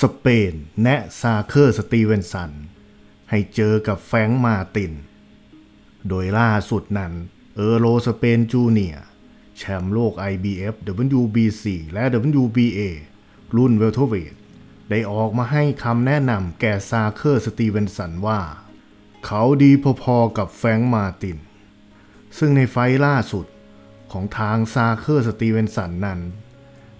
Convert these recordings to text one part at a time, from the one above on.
สเปน แนะซาเคอร์สตีเวนสัน ให้เจอกับแฟงมาติน โดยล่าสุดนั้น เออโรสเปนจูเนียแชมป์โลก IBF WBC และ WBA รุ่นเวลเทอเวทได้ออกมาให้คำแนะนำแก่ซาเคอร์สตีเวนสันว่า เขาดีพอๆกับแฟงมาติน ซึ่งในไฟล์ล่าสุดของทางซาเคอร์สตีเวนสันนั้น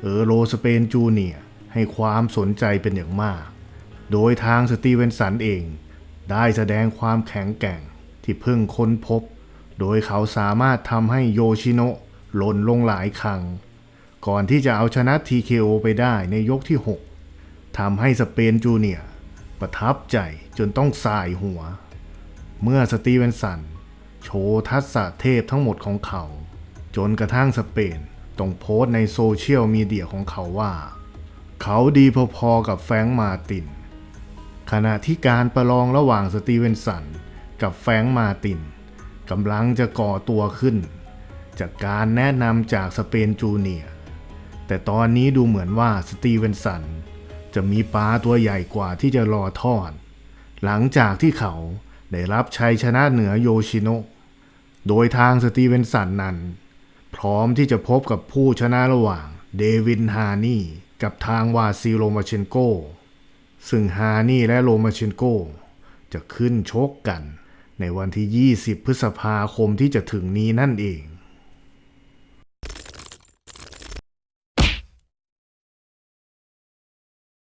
เออโรสเปนจูเนียร์ ให้ความสนใจเป็นอย่างมาก โดยทางสตีเวนสันเองได้แสดงความแข็งแกร่งที่เพิ่งค้นพบ โดยเขาสามารถทำให้โยชิโนะหล่นลงหลายครั้ง ก่อนที่จะเอาชนะ TKO ไปได้ในยกที่ 6ทำให้สเปนจูเนียประทับใจจนต้องสายหัว เมื่อสตีเวนสัน โชว์ทักษะเทพทั้งหมดของเขา จนกระทั่งสเปนต้องโพสต์ในโซเชียลมีเดียของเขาว่า เขาดีพอๆกับแฟรงค์มาติน ขณะที่การประลองระหว่างสตีเวนสันกับแฟรงค์มาตินกำลังจะก่อตัวขึ้น จากการแนะนำจากสเปนจูเนียแต่ตอนนี้ดูเหมือนว่าสตีเวนสันจะมีปลาตัวใหญ่กว่าที่จะรอทอด หลังจากที่เขาได้รับชัยชนะเหนือโยชิโนะโดยทางสตีเวนสันนั้น พร้อมที่จะพบกับผู้ชนะระหว่างเดวินฮานี่ กับทางวาซิโลมาเชนโก ซึ่งฮานี่และโลมาเชนโก จะขึ้นชกกัน ในวันที่ 20 พฤษภาคมที่จะถึงนี้นั่นเอง